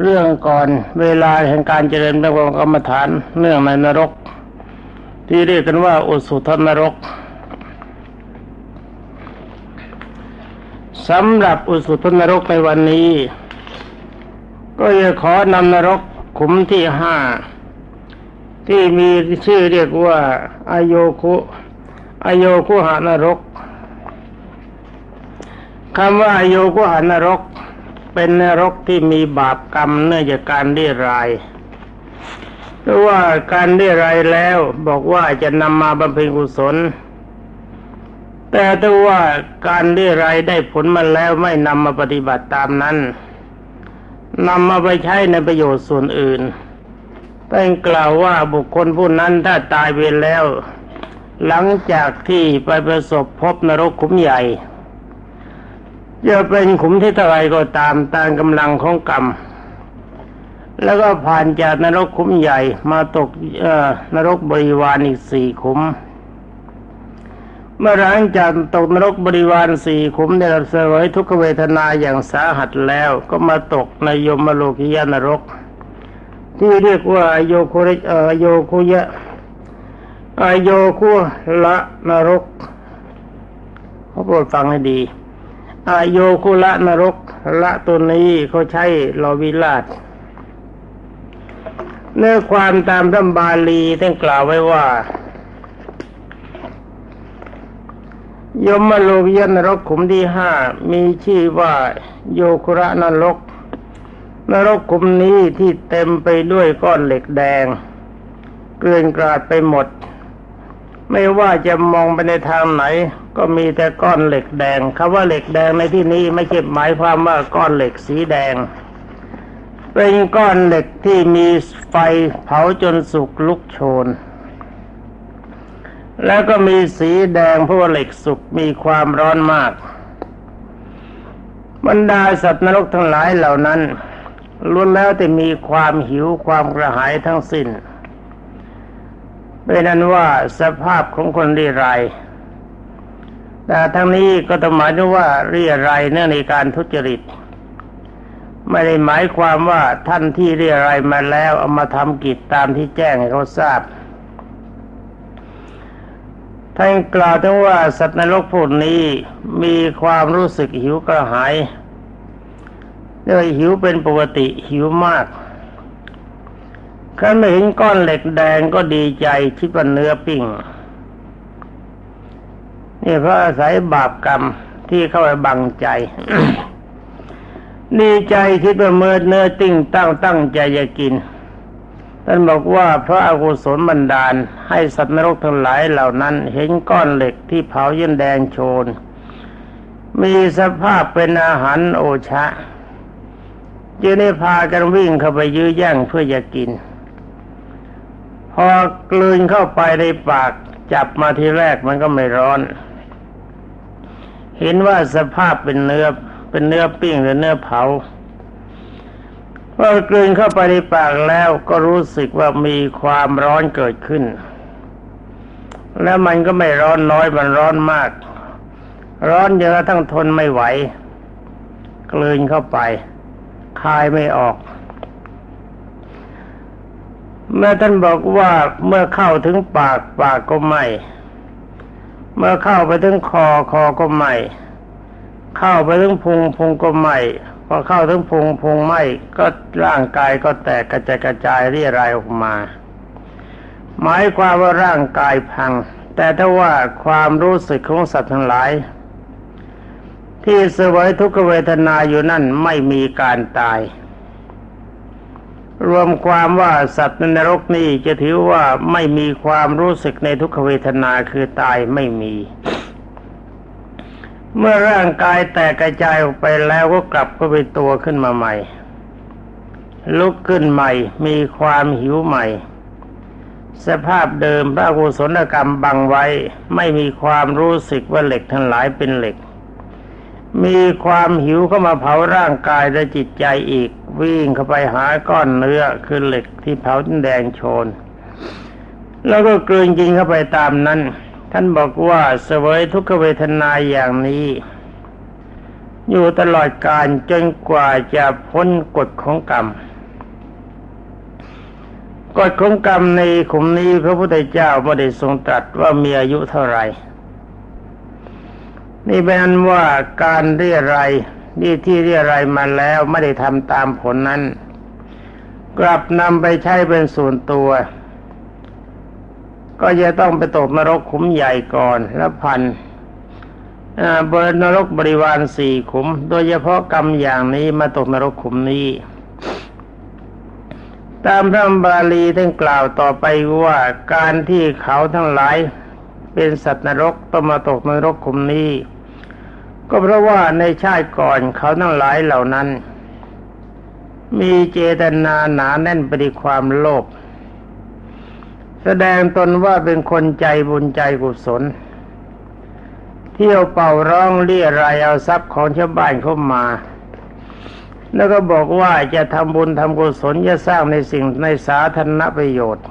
เรื่องก่อนเวลาแห่งการเจริญพระกรรมฐานเนื่องในนรก ที่เรียกกันว่าอุสุทนรกสำหรับอุสุทนรกในวันนี้ ก็จะขอนำนรกขุมที่ห้าที่มีชื่อเรียกว่าอโยคุอโยคุหานรกคำว่าอโยคุหานรก เป็นนรกที่มีบาปกรรมเนื่องจากการเรียรายหรือว่าการเรียรายแล้วบอกว่าจะนำมาบำเพ็ญกุศล แต่ถ้าว่าการเรียรายได้ผลมาแล้วไม่นำมาปฏิบัติตามนั้นนำมาไปใช้ในประโยชน์ส่วนอื่นแต่กล่าวว่าบุคคลผู้นั้นถ้าตายไปแล้ว หลังจากที่ไปประสบพบนรกขุมใหญ่ จะเป็นขุมที่เท่าไรก็ตามตามกำลังของกรรม แล้วก็ผ่านจากนรกขุมใหญ่มาตกนรกบริวารอีกสี่ขุม เมื่อหลังจากตกนรกบริวารสี่ขุมได้รับเสวยทุกขเวทนาอย่างสาหัสแล้วก็มาตกในยมโลกิยานรก ที่เรียกว่าโยคุริอโยคุยะอโยคุละนรกเขาโปรดฟังให้ดี อโยคุละนรก ละตัวนี้เขาใช้ลอวิลาศเนื้อความตามรัมบาลีท่านกล่าวไว้ว่า ยมโลวิยนรกขุมที่ห้ามีชื่อว่า โยคุระนรก นรกขุมนี้ที่เต็มไปด้วยก้อนเหล็กแดง เกลื่อนกราดไปหมด ไม่ว่าจะมองไปในทางไหน ก็มีแต่ก้อนเหล็กแดงคำว่าเหล็กแดงในที่นี้ไม่ใช่หมายความว่าก้อนเหล็กสีแดง เป็นก้อนเหล็กที่มีไฟเผาจนสุกลุกโชน แล้วก็มีสีแดงเพราะว่าเหล็กสุกมีความร้อนมาก บรรดาสัตว์นรกทั้งหลายเหล่านั้นล้วนแล้วแต่มีความหิวความกระหายทั้งสิ้นเป็นนั้นว่าสภาพของคนเรียราย แต่ทั้งนี้ก็ต้องหมายถึงว่าเรียรายเนื่องในการทุจริต ไม่ได้หมายความว่าท่านที่เรียรายมาแล้วเอามาทำกิจตามที่แจ้งให้เขาทราบท่านกล่าวถึงว่าสัตว์นรกพวกนี้มีความรู้สึกหิวกระหายเรียหิวเป็นปกติหิวมากขันไม่เห็นก้อนเหล็กแดงก็ดีใจคิดว่าเนื้อปิ้ง นี่เพราะอาศัยบาปกรรมที่เข้าไปบังใจ ดีใจคิดว่าเมื่อเนื้อติ้งตั้งตั้งใจจะกินท่านบอกว่าเพราะอากุศลบันดาล ให้สัตว์นรกทั้งหลายเหล่านั้น เห็นก้อนเหล็กที่เผายันแดงโชน มีสภาพเป็นอาหารโอชะจึงได้พากันวิ่งเข้าไปยื้อแย่งเพื่อจะกิน พอกลืนเข้าไปในปาก จับมาทีแรกมันก็ไม่ร้อน เห็นว่าสภาพเป็นเนื้อเป็นเนื้อปิ้งหรือเนื้อเผาพอกลืนเข้าไปในปากแล้วก็รู้สึกว่ามีความร้อนเกิดขึ้น แล้วมันก็ไม่ร้อนน้อยมันร้อนมาก ร้อนเยอะทั้งทนไม่ไหว กลืนเข้าไป คายไม่ออก เมื่อท่านบอกว่าเมื่อเข้าถึงปากปากก็ไหมเมื่อเข้าไปถึงคอคอก็ไหมเข้าไปถึงพุงพุงก็ไหมพอเข้าถึงพุงพุงไหมก็ร่างกายก็แตกกระจายกระจายเรียรายออกมา หมายความว่าร่างกายพัง แต่ถ้าว่าความรู้สึกของสัตว์ทั้งหลาย ที่เสวยทุกขเวทนาอยู่นั่นไม่มีการตาย รวมความว่าสัตว์ในนรกนี้จะถือว่าไม่มีความรู้สึกในทุกขเวทนาคือตายไม่มี เมื่อร่างกายแตกกระจายออกไปแล้วก็กลับเข้าไปตัวขึ้นมาใหม่ ลุกขึ้นใหม่ มีความหิวใหม่ สภาพเดิมพระกุศลกรรมบังไว้ ไม่มีความรู้สึกว่าเหล็กทั้งหลายเป็นเหล็ก มีความหิวเข้ามาเผาร่างกายและจิตใจอีก วิ่งเข้าไปหาก้อนเนื้อคือเหล็กที่เผาแดงโชน แล้วก็กลืนกินเข้าไปตามนั้น ท่านบอกว่าเสวยทุกขเวทนาอย่างนี้ อยู่ตลอดกาลจนกว่าจะพ้นกฎของกรรมกฎของกรรมในขุมนี้พระพุทธเจ้าไม่ได้ทรงตรัสว่ามีอายุเท่าไหร่ นี่เป็นว่าการเรียราย นี่ที่เรียรายมาแล้วไม่ได้ทำตามผลนั้น กลับนำไปใช้เป็นส่วนตัว ก็จะต้องไปตกนรกขุมใหญ่ก่อนแล้วพันบรินรกบริวารสี่ขุม โดยเฉพาะกรรมอย่างนี้มาตกนรกขุมนี้ ตามพระบาลีท่านกล่าวต่อไปว่าการที่เขาทั้งหลายเป็นสัตว์นรกต้องมาตกนรกขุมนี้ ก็เพราะว่าในชาติก่อนเขาทั้งหลายเหล่านั้น มีเจตนาหนาแน่นไปด้วยความโลภแสดงตนว่าเป็นคนใจบุญใจกุศล เที่ยวเป่าร้องเรียรายเอาทรัพย์ของชาวบ้านเข้ามา แล้วก็บอกว่าจะทำบุญทำกุศลจะสร้างในสิ่งในสาธารณประโยชน์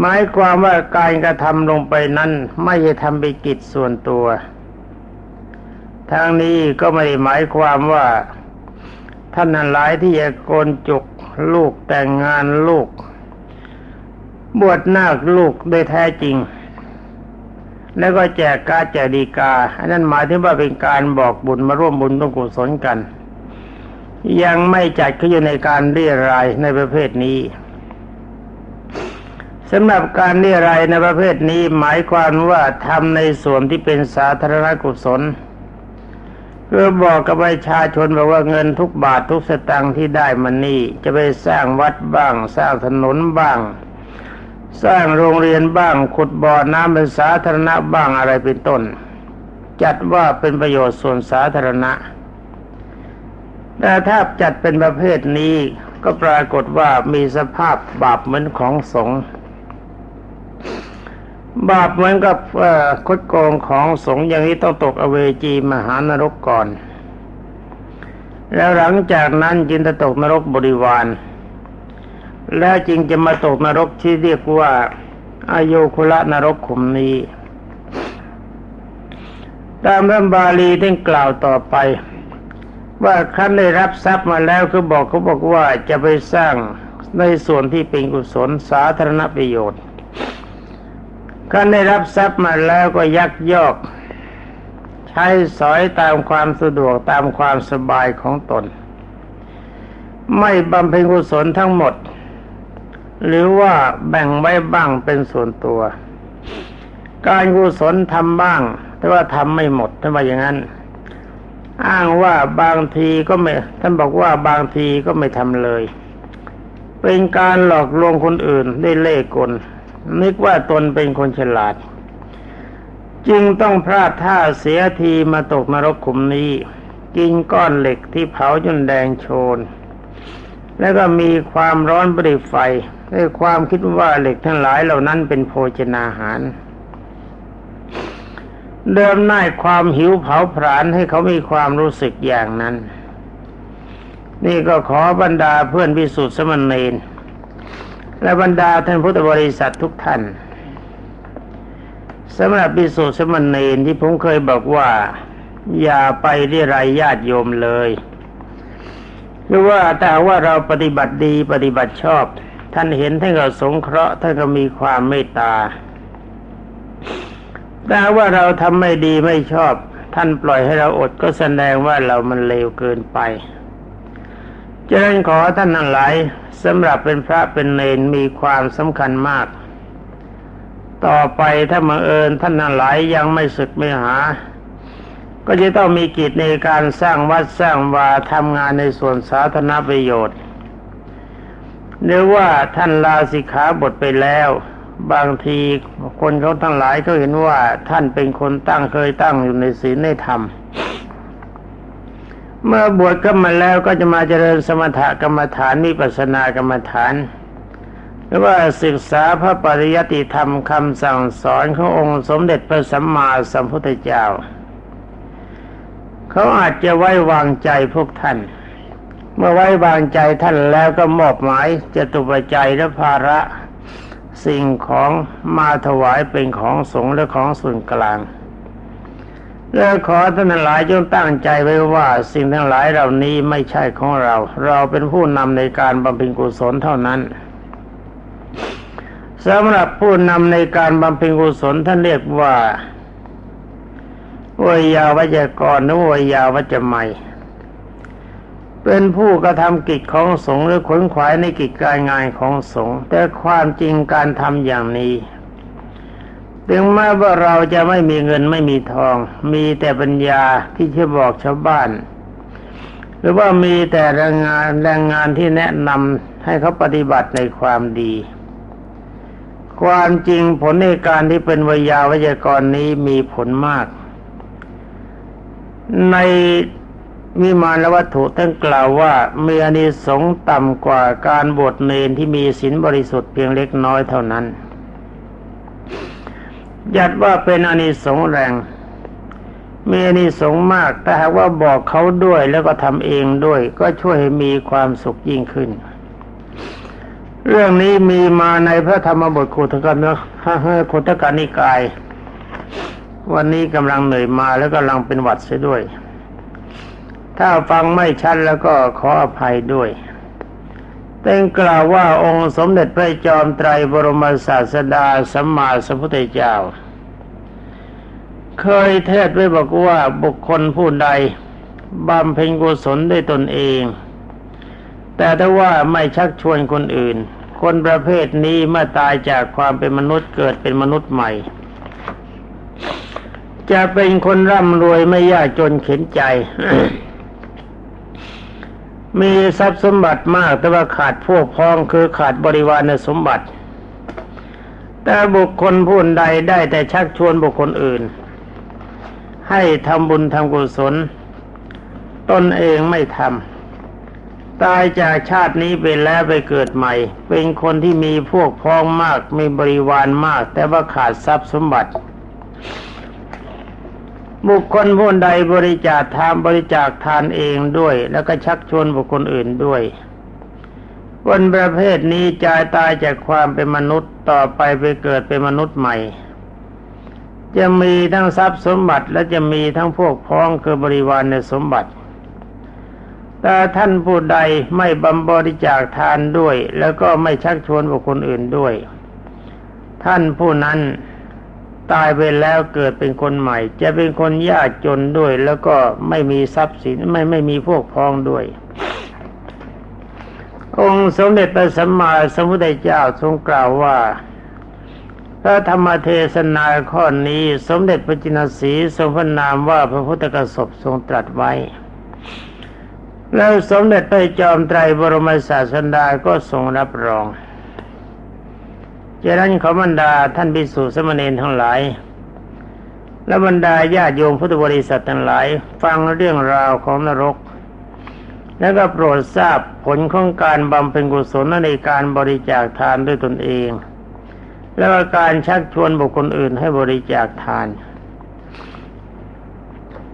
หมายความว่าการกระทำลงไปนั้นไม่ใช่ทำไปกิจส่วนตัว ทางนี้ก็ไม่ได้หมายความว่าท่านนั้นหลายที่จะโกนจุกลูกแต่งงานลูก บวชนาคลูกโดยแท้จริง แล้วก็แจกกาแจกดีกา อันนั้นหมายถึงว่าเป็นการบอกบุญมาร่วมบุญต้องกุศลกัน ยังไม่จัดขึ้นอยู่ในการเรียรายในประเภทนี้ สำหรับการเรียรายในประเภทนี้หมายความว่าทำในส่วนที่เป็นสาธารณกุศลเพื่อบอกกับประชาชนบอกว่าเงินทุกบาททุกสตางค์ที่ได้มันนี่ จะไปสร้างวัดบ้าง สร้างถนนบ้าง สร้างโรงเรียนบ้าง ขุดบ่อน้ำเป็นสาธารณะบ้างอะไรเป็นต้น จัดว่าเป็นประโยชน์ส่วนสาธารณะแต่ถ้าจัดเป็นประเภทนี้ก็ปรากฏว่ามีสภาพบาปเหมือนของสงฆ์ บาปเหมือนกับคดโกงของสงฆ์อย่างนี้ต้องตกอเวจีมหานรกก่อน แล้วหลังจากนั้นจินจะตกนรกบริวาร แล้วจึงจะมาตกนรกที่เรียกว่าอายุคุละนรกขุมนี้ ตามพระบาลีท่านกล่าวต่อไป ว่าขั้นได้รับทรัพย์มาแล้วก็บอกเขาบอกว่าจะไปสร้างในส่วนที่เป็นกุศลสาธารณประโยชน์ ขั้นได้รับทรัพย์มาแล้วก็ยักยอก ใช้สอยตามความสะดวกตามความสบายของตน ไม่บำเพ็ญกุศลทั้งหมด หรือว่าแบ่งไว้บ้างเป็นส่วนตัว การกุศลทำบ้าง แต่ว่าทำไม่หมดท่านว่าอย่างนั้น อ้างว่าบางทีก็ไม่ท่านบอกว่าบางทีก็ไม่ทำเลย เป็นการหลอกลวงคนอื่นได้เล่กล นึกว่าตนเป็นคนฉลาด จึงต้องพลาดท่าเสียทีมาตกนรกขุมนี้ กินก้อนเหล็กที่เผาจนแดงโชน แล้วก็มีความร้อนบริไฟด้วยความคิดว่าเหล็กทั้งหลายเหล่านั้นเป็นโภชนาหาร เดิมน่ายความหิวเผาผลาญให้เขามีความรู้สึกอย่างนั้น นี่ก็ขอบรรดาเพื่อนพิสุทธิ์สมณเณร และบรรดาท่านพุทธบริษัททุกท่านสำหรับพิสุทธิ์สมณเณรที่ผมเคยบอกว่า อย่าไปเรียรายญาติโยมเลยหรือว่าแต่ว่าเราปฏิบัติดีปฏิบัติชอบ ท่านเห็นท่านก็สงเคราะห์ท่านก็มีความเมตตาแต่ว่าเราทำไม่ดีไม่ชอบ ท่านปล่อยให้เราอดก็แสดงว่าเรามันเลวเกินไป ฉะนั้นขอท่านทั้งหลายสำหรับเป็นพระเป็นเนนมีความสำคัญมาก ต่อไปถ้ามาเอิญท่านทั้งหลายยังไม่ศึกไม่หา ก็จะต้องมีกิจในการสร้างวัดสร้างวาทำงานในส่วนสาธารณประโยชน์หรือว่าท่านลาสิกขาบทไปแล้ว บางทีคนเขาทั้งหลายก็เห็นว่าท่านเป็นคนตั้งเคยตั้งอยู่ในศีลในธรรมเเมื่อบวชก็มาแล้วก็จะมาเจริญสมถกรรมฐานมิปัสนากรรมฐาน หรือว่าศึกษาพระปริยติธรรมคำสั่งสอนขององค์สมเด็จพระสัมมาสัมพุทธเจ้า เขาอาจจะไว้วางใจพวกท่าน เมื่อไว้วางใจท่านแล้วก็มอบหมายจะตุปัจจัยและภาระสิ่งของมาถวายเป็นของสงฆ์และของส่วนกลาง แล้วขอท่านหลายจงตั้งใจไว้ว่า สิ่งทั้งหลายเหล่านี้ไม่ใช่ของเรา เราเป็นผู้นำในการบำเพ็ญกุศลเท่านั้นสำหรับผู้นำในการบำเพ็ญกุศลท่านเรียกว่าวยาวัจกรหรือวยาวัจไมยเป็นผู้กระทำกิจของสงฆ์หรือขนขวายในกิจการงานของสงฆ์แต่ความจริงการทำอย่างนี้ ถึงแม้ว่าเราจะไม่มีเงินไม่มีทอง มีแต่ปัญญาที่จะบอกชาวบ้าน หรือว่ามีแต่แรงงานแรงงานที่แนะนำให้เขาปฏิบัติในความดี ความจริงผลในการที่เป็นวิยาวิจกรนี้มีผลมาก ในวิมานวัตถุท่านกล่าวว่ามีอานิสงส์ต่ำกว่าการบวชเนนที่มีศีลบริสุทธิ์เพียงเล็กน้อยเท่านั้น ยัดว่าเป็นอานิสงส์แรง มีอานิสงส์มากแต่หากว่าบอกเขาด้วยแล้วก็ทำเองด้วย ก็ช่วยให้มีความสุขยิ่งขึ้น เรื่องนี้มีมาในพระธรรมบทขุทกันนะขุทกานิกาย วันนี้กำลังเหนื่อยมาแล้วกำลังเป็นหวัดเสียด้วย ถ้าฟังไม่ชัดแล้วก็ขออภัยด้วย แต่กล่าวว่าองค์สมเด็จพระจอมไตรบรมศาสดาสัมมาสัมพุทธเจ้า เคยเทศไว้บอกว่าบุคคลผู้ใดบำเพ็ญกุศลด้วยตนเอง แต่ถ้าว่าไม่ชักชวนคนอื่น คนประเภทนี้เมื่อตายจากความเป็นมนุษย์เกิดเป็นมนุษย์ใหม่ จะเป็นคนร่ำรวยไม่ยากจนเข็นใจ มีทรัพย์สมบัติมากแต่ว่าขาดพวกพ้องคือขาดบริวารในสมบัติ แต่บุคคลผู้ใดได้แต่ชักชวนบุคคลอื่น ให้ทำบุญทำกุศล ตนเองไม่ทำตายจากชาตินี้ไปแล้วไปเกิดใหม่ เป็นคนที่มีพวกพ้องมากมีบริวารมาก แต่ว่าขาดทรัพย์สมบัติ บุคคลผู้ใดบริจาคทานบริจาคทานเองด้วย แล้วก็ชักชวนบุคคลอื่นด้วยคนประเภทนี้จายตายจากความเป็นมนุษย์ต่อไปไปเกิดเป็นมนุษย์ใหม่ จะมีทั้งทรัพย์สมบัติและจะมีทั้งพวกพ้องคือบริวารในสมบัติ แต่ท่านผู้ใดไม่บำบริจาคทานด้วย แล้วก็ไม่ชักชวนบุคคลอื่นด้วย ท่านผู้นั้น ตายไปแล้วเกิดเป็นคนใหม่ จะเป็นคนยากจนด้วย แล้วก็ไม่มีทรัพย์สินไม่ไม่มีพวกพ้องด้วย องค์สมเด็จพระสัมมาสัมพุทธเจ้าทรงกล่าวว่าพระธรรมเทศนาข้อนี้สมเด็จพระจินสีทรงพระนามว่าพระพุทธกสบทรงตรัสไว้ แล้วสมเด็จพระจอมไตรบรมศาสดาก็ทรงรับรอง จากนั้นขอบรรดาท่านภิกษุสมณีทั้งหลาย และบรรดาญาโยมพุทธบริษัททั้งหลาย ฟังเรื่องราวของนรก แล้วก็โปรดทราบผลของการบำเพ็ญกุศลในการบริจาคทานด้วยตนเอง แล้วก็การชักชวนบุคคลอื่นให้บริจาคทาน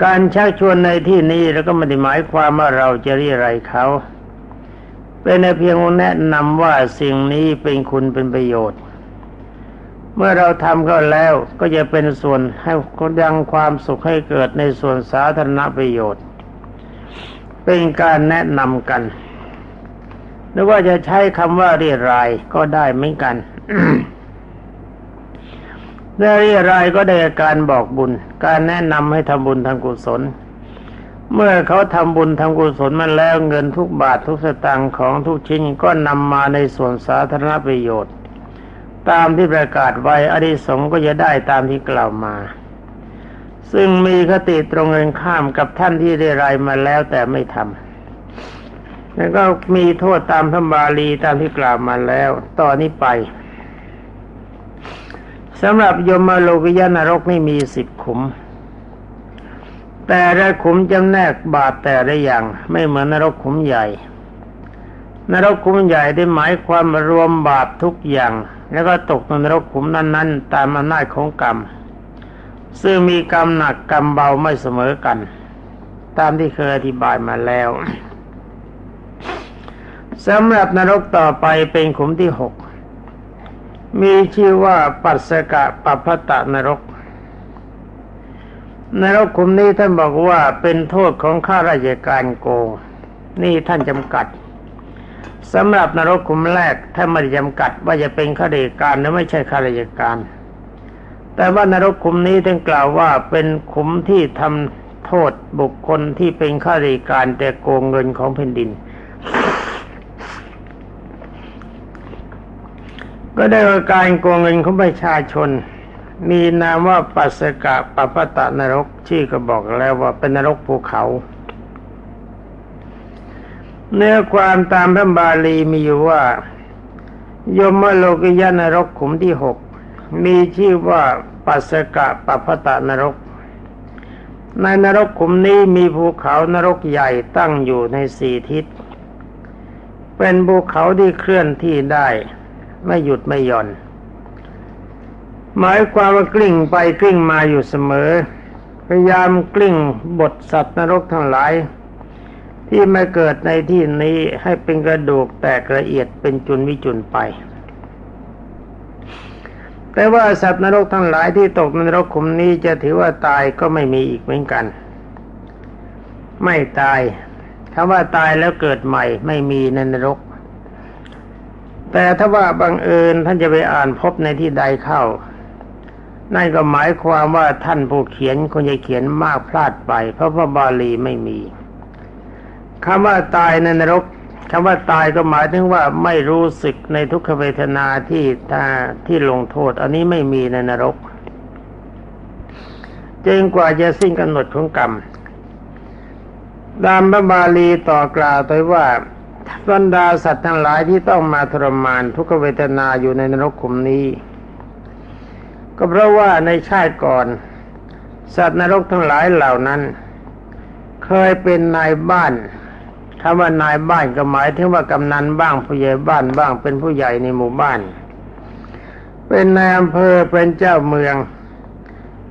การชักชวนในที่นี้แล้วก็ไม่ได้หมายความว่าเราจะเรียอะไรเขาเป็นเพียงแนะนำว่าสิ่งนี้เป็นคุณเป็นประโยชน์ เมื่อเราทำก็แล้วก็จะเป็นส่วนให้คนยังความสุขให้เกิดในส่วนสาธารณประโยชน์ เป็นการแนะนำกัน หรือว่าจะใช้คำว่าเรียรายก็ได้เหมือนกันเรียรายก็ได้การบอกบุญ การแนะนำให้ทำบุญทำกุศล เมื่อเขาทำบุญทำกุศลมาแล้วเงินทุกบาททุกสตางค์ของทุกชิ้นก็นำมาในส่วนสาธารณประโยชน์ ตามที่ประกาศไว้อริสงก็จะได้ตามที่กล่าวมา ซึ่งมีคติตรงกันข้ามกับท่านที่ได้รายมาแล้วแต่ไม่ทำแล้วก็มีโทษตามธรรมบาลีตามที่กล่าวมาแล้วต่อนนี้ไปสำหรับยมโลกยานรกนี่มีสิบขุม แต่ละขุมจำแนกบาปแต่ละอย่างไม่เหมือนนรกขุมใหญ่ นรกขุมใหญ่ได้หมายความรวมบาปทุกอย่าง แล้วก็ตกในนรกขุมนั้น ๆ ตามอำนาจของกรรม ซึ่งมีกรรมหนักกรรมเบาไม่เสมอกัน ตามที่เคยอธิบายมาแล้วสำหรับนรกต่อไปเป็นขุมที่หกมีชื่อว่าปัสสกะปัพพตะนรก นรกขุมนี้ท่านบอกว่าเป็นโทษของข้าราชการโกง นี่ท่านจำกัด สำหรับนรกขุมแรกท่าไม่ได้จำกัดว่าจะเป็นข้าราชการหรือไม่ใช่ข้าราชการ แต่ว่านรกขุมนี้ท่านกล่าวว่าเป็นขุมที่ทำโทษบุคคลที่เป็นข้าราชการแต่โกงเงินของแผ่นดิน ก็ได้ว่าการโกงเงินของประชาชน มีนามว่าปัสกะปปตะนรกชื่อก็บอกแล้วว่าเป็นนรกภูเขา เนื้อความตามพระบาลีมีอยู่ว่า ยมโลกยานรกขุมที่หกมีชื่อว่าปัสกะปปตะนรก ในนรกขุมนี้มีภูเขานรกใหญ่ตั้งอยู่ในสี่ทิศ เป็นภูเขาที่เคลื่อนที่ได้ ไม่หยุดไม่หย่อน หมายความว่ากลิ้งไปกลิ้งมาอยู่เสมอ พยายามกลิ้งบทสัตว์นรกทั้งหลาย ที่มาเกิดในที่นี้ให้เป็นกระดูกแตกละเอียดเป็นจุนวิจุนไป แต่ว่าสัตว์นรกทั้งหลายที่ตกในนรกขุมนี้จะถือว่าตายก็ไม่มีอีกเหมือนกัน ไม่ตายคำว่าตายแล้วเกิดใหม่ไม่มีในนรก แต่ถ้าว่าบังเอิญท่านจะไปอ่านพบในที่ใดเข้า นั่นก็หมายความว่าท่านผู้เขียนคงจะเขียนมากพลาดไป เพราะว่าบาลีไม่มี คำว่าตายในนรกคำว่าตายก็หมายถึงว่าไม่รู้สึกในทุกขเวทนาที่ที่ลงโทษ อันนี้ไม่มีในนรกจนกว่าจะสิ้นกำหนดของกรรมตามพระบาลีต่อกล่าวไว้ว่าบรรดาสัตว์ทั้งหลายที่ต้องมาทรมานทุกขเวทนาอยู่ในนรกขุมนี้ ก็เพราะว่าในชาติก่อน สัตว์นรกทั้งหลายเหล่านั้น เคยเป็นนายบ้าน คำว่านายบ้านก็หมายถึงว่ากำนันบ้างผู้ใหญ่บ้านบ้าง เป็นผู้ใหญ่ในหมู่บ้าน เป็นนายอำเภอเป็นเจ้าเมือง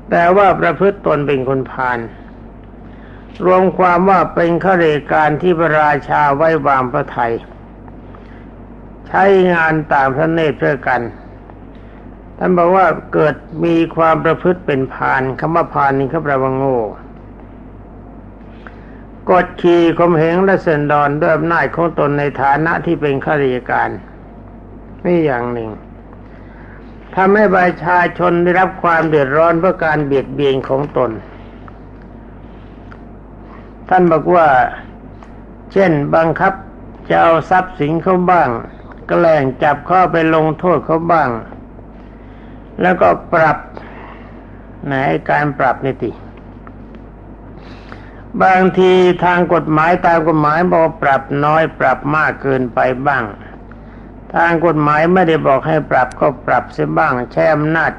แต่ว่าประพฤติตนเป็นคนพาลรวมความว่าเป็นข้าราชการที่พระราชาไว้วางพระไทย ใช้งานตามพระเนตรเพื่อกันท่านบอกว่าเกิดมีความประพฤติเป็นพานคำว่าพานนี่เขาแปลว่าโง่ กดขี่ข่มเหงและเสนดอนด้วยอำนาจของตนในฐานะที่เป็นข้าราชการนี่อย่างหนึ่งทำให้ประชาชนได้รับความเดือดร้อนเพราะการเบียดเบียนของตน ท่านบอกว่า เช่นบังคับจะเอาทรัพย์สินเขาบ้างกแกล้งจับข้าไปลงโทษเขาบ้าง แล้วก็ปรับไหนการปรับนี่ติ บางทีทางกฎหมายตามกฎหมายบอกปรับน้อยปรับมากเกินไปบ้าง ทางกฎหมายไม่ได้บอกให้ปรับก็ปรับเสียบ้างแช่อำนาจ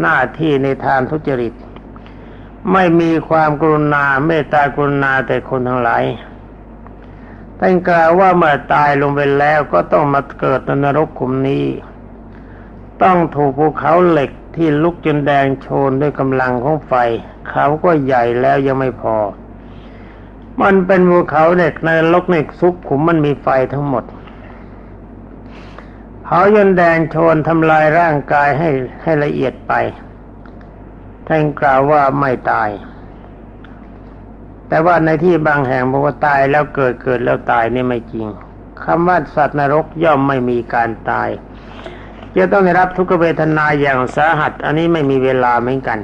หน้าที่ในทางทุจริต ไม่มีความกรุณาเมตตากรุณาแต่คนทั้งหลายท่านกล่าวว่าเมื่อตายลงไปแล้วก็ต้องมาเกิดในนรกขุมนี้ ต้องถูกภูเขาเหล็กที่ลุกจนแดงโชนด้วยกำลังของไฟ เขาก็ใหญ่แล้วยังไม่พอ มันเป็นภูเขาเด็กในลกในซุกขุมมันมีไฟทั้งหมดเผายนแดงโชนทำลายร่างกายให้ให้ละเอียดไปท่านกล่าวว่าไม่ตาย แต่ว่าในที่บางแห่งบอกว่าตายแล้วเกิดเกิดแล้วตายนี่ไม่จริงคำว่าสัตว์นรกย่อมไม่มีการตาย จะต้องได้รับทุกขเวทนาอย่างสาหัส อันนี้ไม่มีเวลาเหมือนกัน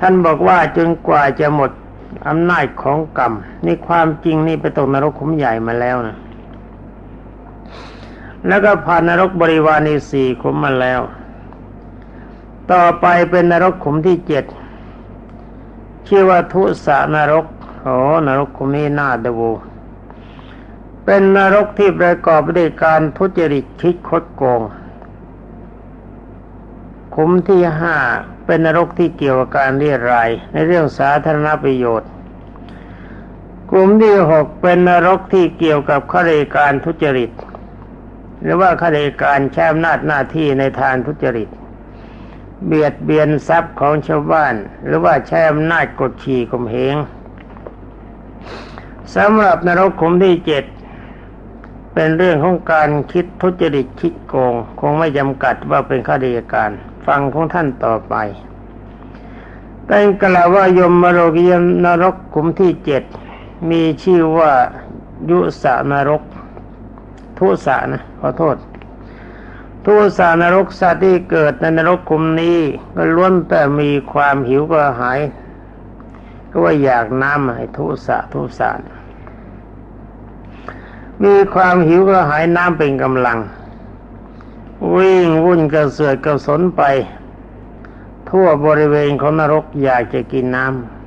ท่านบอกว่าจนกว่าจะหมด อำนาจของกรรมนี่ความจริงนี่ไปตกนรกขุมใหญ่มาแล้วนะแล้วก็ผ่านนรกบริวารนีสี่ขุมมาแล้ว ต่อไปเป็นนรกขุมที่เจ็ดชื่อว่าทุสานรกโอ้นรกขุมนี้น่าดูเป็นนรกที่ประกอบด้วยการทุจริตคิดคดโกง ขุมที่ห้าเป็นนรกที่เกี่ยวกับการเรียรายในเรื่องสาธารณประโยชน์ ลุ่มที่หกเป็นนรกที่เกี่ยวกับข้าราชการทุจริต หรือว่าข้าราชการแช่อำนาจหน้าที่ในทางทุจริต เบียดเบียนทรัพย์ของชาวบ้าน หรือว่าแช่อำนาจกดขี่ข่มเหงสำหรับนรกขุมที่เจ็ดเป็นเรื่องของการคิดทุจริตคิดโกง คงไม่จำกัดว่าเป็นข้าราชการ ฟังของท่านต่อไปตั้งกล่าวว่ายมโรกิยนรกขุมที่เจ็ด มีชื่อว่ายุสานรก ทุสานะขอโทษ ทุสานรกสัตว์ที่เกิดในนรกขุมนี้ ก็ล้วนแต่มีความหิวกระหายก็ว่าอยากน้ำให้ทุสะทุสานมีความหิวกระหายน้ำเป็นกำลัง วิ่งวุ่นกระเสือกกระสนไป ทั่วบริเวณของนรกอยากจะกินน้ำ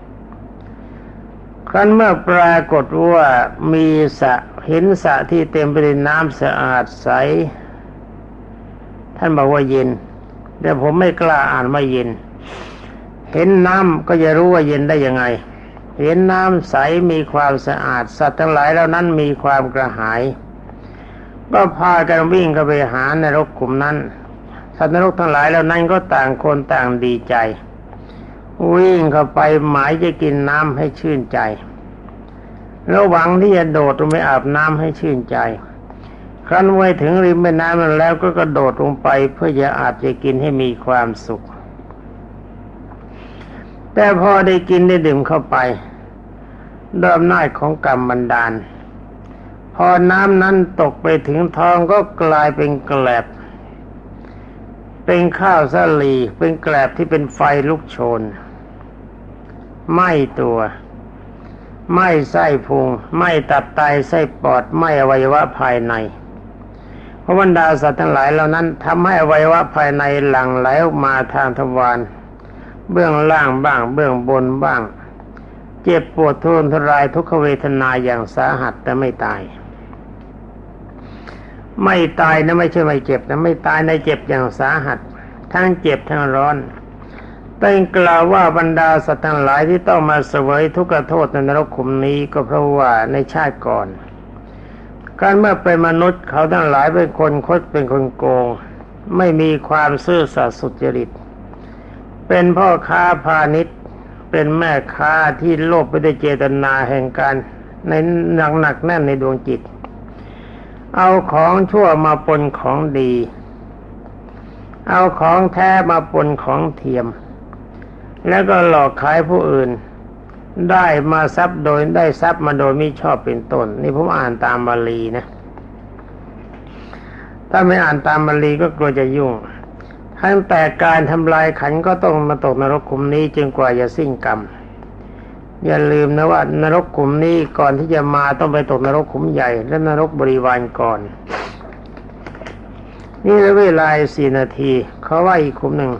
ครั้นเมื่อปรากฏว่ามีสะเห็นสระที่เต็มไปด้วยน้ำสะอาดใส ท่านบอกว่าเย็น แต่ผมไม่กล้าอ่านว่าเย็น เห็นน้ำก็จะรู้ว่าเย็นได้ยังไง เห็นน้ำใสมีความสะอาด สัตว์ทั้งหลายเหล่านั้นมีความกระหาย ก็พากันวิ่งเข้าไปหานรกกลุ่มนั้น สัตว์นรกทั้งหลายเหล่านั้นก็ต่างคนต่างดีใจ วิ่งเข้าไปหมายจะกินน้ำให้ชื่นใจแล้วหวังที่จะโดดลงไปอาบน้ำให้ชื่นใจ ครั้นไว้ถึงริมแม่น้ำนั้นแล้วก็กระโดดลงไปเพื่อจะอาบจะกินให้มีความสุข แต่พอได้กินได้ดื่มเข้าไปด้วยอำนาจของกรรมบันดาล พอน้ำนั้นตกไปถึงท้องก็กลายเป็นแกลบ เป็นข้าวสาลีเป็นแกลบที่เป็นไฟลุกโชน ไม้ตัว ไม้ไส้พุง ไม้ตับไตไส้ปอด ไม้อวัยวะภายในเพราะบรรดาสัตว์ทั้งหลายเหล่านั้นทำให้อวัยวะภายในหลั่งไหลออกมาทางทวารเบื้องล่างบ้าง เบื้องบนบ้าง เจ็บปวดทุรนทรายทุกขเวทนาอย่างสาหัสแต่ไม่ตาย ไม่ตายนะไม่ใช่ไม่เจ็บนะไม่ตายในเจ็บอย่างสาหัส ทั้งเจ็บทั้งร้อน ตั้งกล่าวว่าบรรดาสัตว์ทั้งหลายที่ต้องมาเสวยทุกขโทษในนรกขุมนี้ก็เพราะว่าในชาติก่อน การเมื่อเป็นมนุษย์เขาทั้งหลายเป็นคนคดเป็นคนโกง ไม่มีความซื่อสัตย์สุจริต เป็นพ่อค้าพาณิชย์เป็นแม่ค้าที่โลภไปด้วยเจตนาแห่งการในหนักหนักแน่นในดวงจิต เอาของชั่วมาปนของดี เอาของแท้มาปนของเทียม แล้วก็หลอกขายผู้อื่น ได้มาทรัพย์โดยได้ทรัพย์มาโดยไม่ชอบเป็นต้น นี่ผมอ่านตามบาลีนะ ถ้าไม่อ่านตามบาลีก็กลัวจะยุ่งทั้งแต่การทำลายขันก็ต้องมาตกนรกขุมนี้จนกว่าจะสิ้นกรรม อย่าลืมนะว่านรกขุมนี้ก่อนที่จะมาต้องไปตกนรกขุมใหญ่ และนรกบริวารก่อน นี่เหลือเวลาสี่นาทีเขาว่าอีกขุมหนึ่ง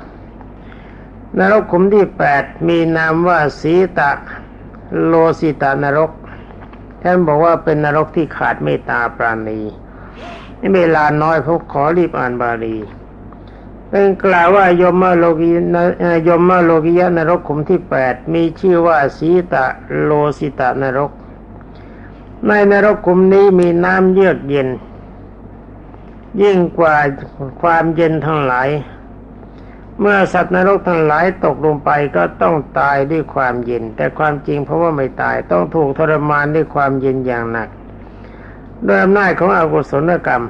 นรกขุมที่แปดมีนามว่าสีตะโลสิตานรก ท่านบอกว่าเป็นนรกที่ขาดเมตตาปราณีนี่เวลาน้อยพวกขอรีบอ่านบาลีเป็นกล่าวว่ายมโลกินยมโลกิยนรกขุมที่แปดมีชื่อว่าสีตะโลสิตานรก ในนรกขุมนี้มีน้ำเยือกเย็น ยิ่งกว่าความเย็นทั้งหลาย เมื่อสัตว์นรกทั้งหลายตกลงไปก็ต้องตายด้วยความเย็น แต่ความจริงเพราะว่าไม่ตายต้องถูกทรมานด้วยความเย็นอย่างหนักด้วยอำนาจของอกุศลกรรม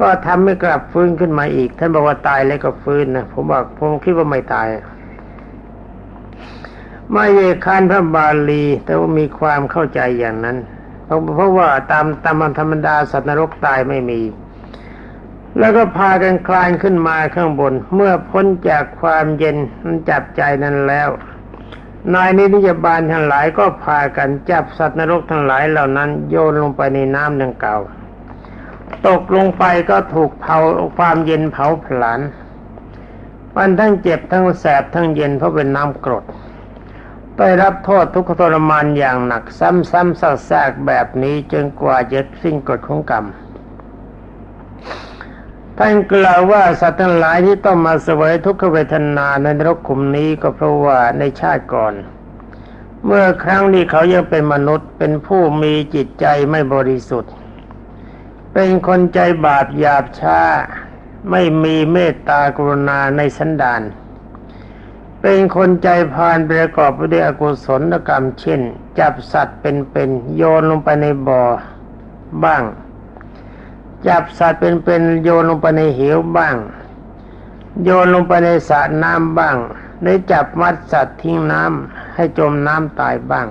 ก็ทำให้กลับฟื้นขึ้นมาอีก ท่านบอกว่าตายแล้วก็ฟื้นนะผมบอกผมคิดว่าไม่ตายไม่เยคานพระบาลี แต่ว่ามีความเข้าใจอย่างนั้นเพราะเพราะว่าตามตามธรรมดาสัตว์นรกตายไม่มี แล้วก็พากันคลานขึ้นมาข้างบน เมื่อพ้นจากความเย็นมันจับใจนั้นแล้ว นายนิติบาลทั้งหลายก็พากันจับสัตว์นรกทั้งหลายเหล่านั้น โยนลงไปในน้ำดังเก่า ตกลงไปก็ถูกเผาความเย็นเผาผลาญมันทั้งเจ็บทั้งแสบทั้งเย็นเพราะเป็นน้ำกรดได้รับโทษทุกขทรมานอย่างหนัก ซ้ำๆซากๆแบบนี้จนกว่าจะสิ้นกฎของกรรม ท่านกล่าวว่าสัตว์ทั้งหลายที่ต้องมาเสวยทุกขเวทนาในนรกขุมนี้ก็เพราะว่าในชาติก่อน เมื่อครั้งที่เขายังเป็นมนุษย์เป็นผู้มีจิตใจไม่บริสุทธิ์ เป็นคนใจบาปหยาบช้า ไม่มีเมตตากรุณาในสันดาน เป็นคนใจพานประกอบไปด้วยอกุศลกรรมเช่น จับสัตว์เป็นๆโยนลงไปในบ่อบ้าง จับสัตว์เป็นๆโยนลงไปในเหวบ้าง โยนลงไปในสระน้ำบ้างได้จับมัดสัตว์ทิ้งน้ำให้จมน้ำตายบ้าง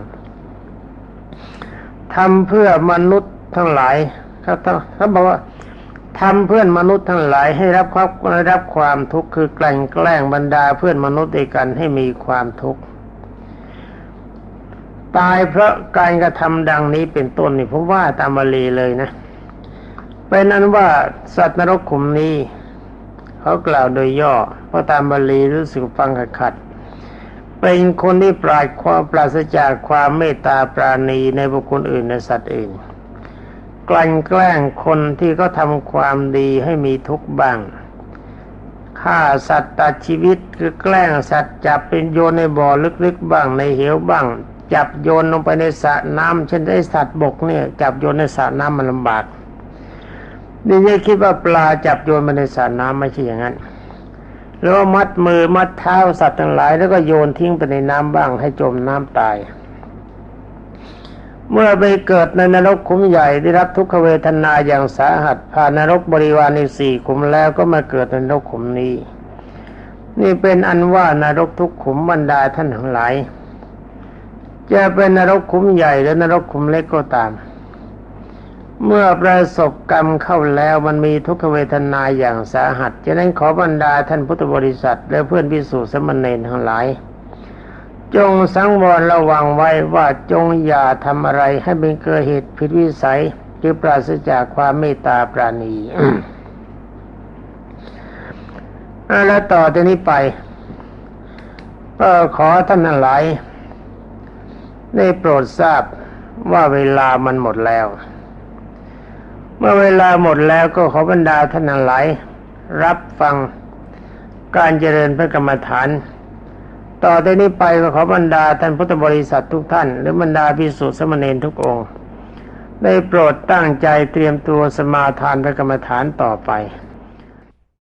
ทำเพื่อมนุษย์ทั้งหลายเขาเขาบอกว่าทำเพื่อนมนุษย์ทั้งหลายให้รับความรับความทุกข์คือแกลั่นแกล้งบรรดาเพื่อนมนุษย์ด้วยกันให้มีความทุกข์ตายเพราะการกระทำดังนี้เป็นต้นนี่ผมว่าตามบาลีเลยนะ เป็นนั้นว่าสัตว์นรกขุมนี้ เขากล่าวโดยย่อ เพราะตามบาลีรู้สึกฟังขัดขัดเป็นคนที่ปราดความปราศจากความเมตตาปราณีในบุคคลอื่นในสัตว์อื่น กลั่นแกล้งคนที่เขาทำความดีให้มีทุกข์บ้างฆ่าสัตว์ตัดชีวิตคือแกล้งสัตว์จับเป็นโยนในบ่อลึกๆบ้างในเหวบ้าง จับโยนลงไปในสระน้ำเช่นไอ้สัตว์บกเนี่ย จับโยนในสระน้ำมันลำบาก นี่จะคิดว่าปลาจับโยนมาในสระน้ำไม่ใช่อย่างนั้นแล้วมัดมือมัดเท้าสัตว์ทั้งหลาย แล้วก็โยนทิ้งไปในน้ำบ้างให้จมน้ำตาย เมื่อไปเกิดในนรกขุมใหญ่ได้รับทุกขเวทนาอย่างสาหัสผ่านนรกบริวารในสี่ขุมแล้วก็มาเกิดในนรกขุมนี้ นี่เป็นอันว่านรกทุกขุมบรรดาท่านทั้งหลายจะเป็นนรกขุมใหญ่หรือนรกขุมเล็กก็ตาม เมื่อประสบกรรมเข้าแล้วมันมีทุกขเวทนาอย่างสาหัสฉะนั้นขอบรรดาท่านพุทธบริษัท และเพื่อนพิสูจน์สมณเณรทั้งหลาย จงสังวรระวังไว้ว่าจงอย่าทำอะไรให้เป็นเกิดเหตุผิดวิสัยหรือปราศจากความเมตตาปราณีแล้วต่อจากนี้ไปก็ขอท่านทั้งหลาย ได้โปรดทราบว่าเวลามันหมดแล้ว เมื่อเวลาหมดแล้วก็ขอบรรดาท่านหลาย รับฟังการเจริญพระกรรมฐาน ต่อจากนี้ไปก็ขอบรรดาท่านพุทธบริษัททุกท่าน หรือบรรดาพิสุทธิสมณีทุกองค์ ได้โปรดตั้งใจเตรียมตัวสมาทานพระกรรมฐานต่อไป